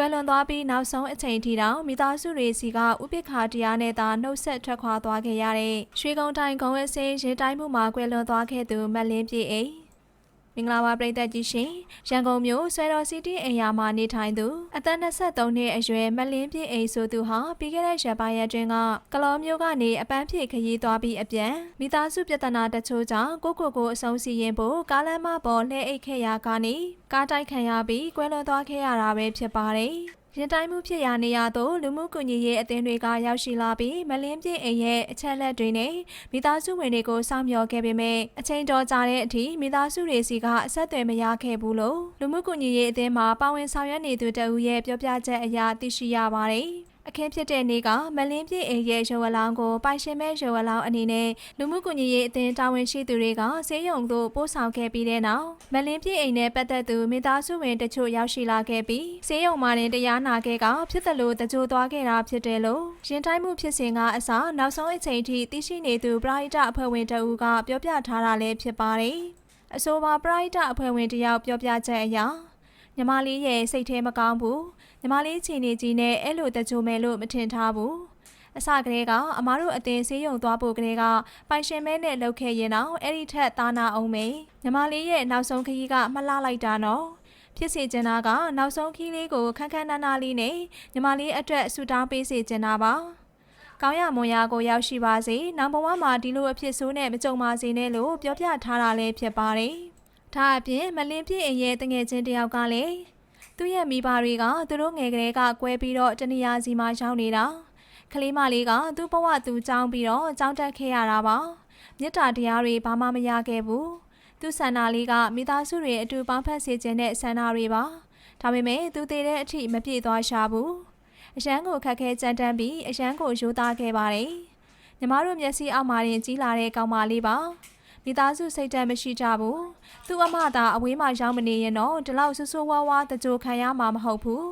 ကွယ်လွန်သွားပြီးနောက်ဆုံးအချိန်ထိတောင်မိသားစုတွေစီကဥပိ္ပခာတရားနဲ့သာနှုတ်ဆက်ထွက်ခွာသွားခဲ့ရတဲ့ရွှေကုန်းတိုင်းကုန်းဝဲစင်းရင်တိုင်းမှုမှာကွယ်လွန်သွားခဲ့သူမက်လင်းပြည့်အိမ် မင်္ဂလာပါပရိသတ်ကြီးရှင်ရန်ကုန်မြို့ဆွဲတော်စီတီအိမ်ယာမှာနေထိုင်သူအသက်23နှစ်အရွယ်မက်လင်းပြည့်အိမ်ဆိုသူဟာပြီးခဲ့တဲ့ရက်ပိုင်းရက်တွင်ကကလောမျိုးကနေအပန်းဖြေခရီးသွားပြီးအပြန်မိသားစုပြဿနာတချို့ကြောင့်ကိုကိုကိုအဆုံးစီရင်ဖို့ကားလမ်းမပေါ်လှည့်အိတ်ခဲ့ရာကနေကားတိုက်ခံရပြီးကွယ်လွန်သွားခဲ့ရတာပဲဖြစ်ပါတယ် ရင်တိုင်းမှုဖြစ်ရာနေရာသို့လူမှုကွန်ရက်ရဲ့အသင်းတွေကရောက်ရှိလာပြီးမလင်းပြည့်အိမ်ရဲ့အချက်လက်တွေနဲ့မိသားစုဝင်တွေကိုစောင့်မျှော်ခဲ့ပေမဲ့အချိန်တော်ကြာတဲ့အထိမိသားစုတွေစီကအဆက်အသွယ်မရခဲ့ဘူးလို့လူမှုကွန်ရက်ရဲ့အသင်းမှာပါဝင်ဆောင်ရွက်နေသူတဦးရဲ့ပြောပြချက်အရသိရှိရပါတယ်။ အခင်းဖြစ်တဲ့နေ့ကမလင်းပြည့်အိမ်ရဲ့ရုပ်အလောင်းကိုပိုင်ရှင်မဲ့ရုပ်အလောင်းအနေနဲ့လူမှုကွန်ရက်ရေးအသင်းတာဝန်ရှိသူတွေကဆေးရုံသို့ပို့ဆောင်ခဲ့ပြီးတဲ့နောက်မလင်းပြည့်အိမ်နဲ့ပတ်သက်သူမိသားစုဝင်တချို့ရောက်ရှိလာခဲ့ပြီးဆေးရုံမှာတင်တရားနာခဲ့ကဖြစ်သလိုတကြိုသွားခဲ့တာဖြစ်တယ်လို့ရင်တိုင်းမှုဖြစ်စဉ်ကအစနောက်ဆုံးအချိန်ထိသိရှိနေသူပရိဒအဖွဲ့ဝင်တအူးကပြောပြထားတာလည်းဖြစ်ပါတယ်။အဆိုပါပရိဒအဖွဲ့ဝင်တယောက်ပြောပြချက်အရ ညီမလေးရဲ့စိတ်ထဲမကောင်းဘူးညီမလေးချီနေကြီးနဲ့အဲ့လိုတကြိုမယ်လို့မထင်ထားဘူးအစကတည်းကအမားတို့အတင်းဆေးရုံသွားဖို့ကလေးကပိုင်ရှင်မဲနဲ့လှုပ်ခဲ့ရင်တော့အဲ့ဒီထက်သားနာအောင်မေညီမလေးရဲ့နောက်ဆုံးခရီးကမလှလိုက်တာနော်ဖြစ်စေချင်တာကနောက်ဆုံးခီးလေးကိုခန်းခန်းနားနားလေးနဲ့ညီမလေးအတွက်ဆူတောင်းပေးစေချင်တာပါကောင်းရမွန်ရာကိုရောက်ရှိပါစေ။နောက်ဘဝမှာဒီလိုအဖြစ်ဆိုးနဲ့မကြုံပါစေနဲ့လို့ပြောပြထားတာလည်းဖြစ်ပါတယ်။ ဒါအပြင်မလင်းပြည့်အရဲ့တငယ်ချင်းတယောက်ကလည်းသူ့ရဲ့မိဘတွေကသူတို့ငယ်ကလေးကကွဲပြီးတော့တနေရာစီမှာရောက်နေတာကလေးမလေးကသူ့ဘဝသူကြောင်းပြီးတော့ကြောင်းတက်ခဲ့ရတာပါမြတ်တာတရားတွေဘာမှမရခဲ့ဘူးသူဆန္ဒလေးကမိသားစုတွေအတူပေါင်းဖက်စေခြင်းတဲ့ဆန္ဒတွေပါဒါပေမဲ့သူတည်တဲ့အထိမပြေသွားရှာဘူးအရန်ကိုခက်ခဲကြမ်းတမ်းပြီးအရန်ကိုရိုးသားခဲ့ပါတယ်ညီမတို့မျက်စိအောက်မှာတင်ကြီးလာတဲ့ကောင်မလေးပါ မိသားစုစိတ်ဓာတ်မရှိကြဘူးသူ့အမသာအဝေးမှာရောက်မနေရင်တော့ဒီလောက်ဆူဆူဝါးဝါတကြိုခံရမှာမဟုတ်ဘူး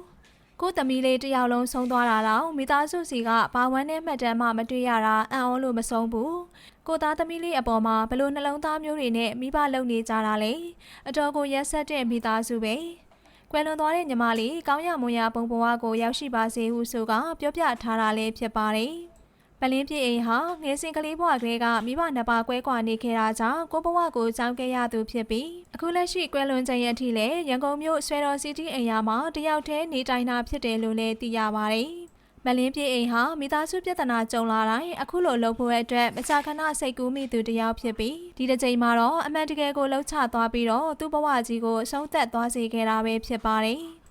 ကိုသမီးလေးတယောက်လုံးဆုံးသွားတာတော့မိသားစုစီကဘာဝန်းနဲ့မှတ်တမ်းမှမတွေ့ရတာအံ့ဩလို့မဆုံးဘူးကိုသားသမီးလေးအပေါ်မှာဘလို့နှလုံးသားမျိုးတွေနဲ့မိဘလုံနေကြတာလေအတော်ကိုရက်ဆက်တဲ့မိသားစုပဲကွယ်လွန်သွားတဲ့ညီမလေးကောင်းရမွန်ရပုံဘဝကိုရောက်ရှိပါစေဟုဆိုကပြောပြထားတာလည်းဖြစ်ပါတယ် ပလင်းပြည့်အိမ်ဟာငယ်စဉ်ကလေးဘဝကလေးကမိဘနှစ်ပါးကွဲကွာနေခဲ့တာကြောင့်ကိုဘဝကိုကြောင်းခဲ့ရသူဖြစ်ပြီးအခုလက်ရှိကွယ်လွန်ချိန်ရထိလည်းရန်ကုန်မြို့ဆွဲတော်စီတီအိမ်ယာမှာတယောက်တည်းနေထိုင်တာဖြစ်တယ်လို့လည်းသိရပါတယ်။မလင်းပြည့်အိမ်ဟာမိသားစုပြဿနာကြုံလာတိုင်းအခုလိုလှုပ်ဖို့အတွက်မကြာခဏစိတ်ကူးမိသူတယောက်ဖြစ်ပြီးဒီတစ်ချိန်မှာတော့အမှန်တကယ်ကိုလှုပ်ချသွားပြီးတော့သူ့ဘဝကြီးကိုအဆုံးသက်သွားစေခဲ့တာပဲဖြစ်ပါတယ်။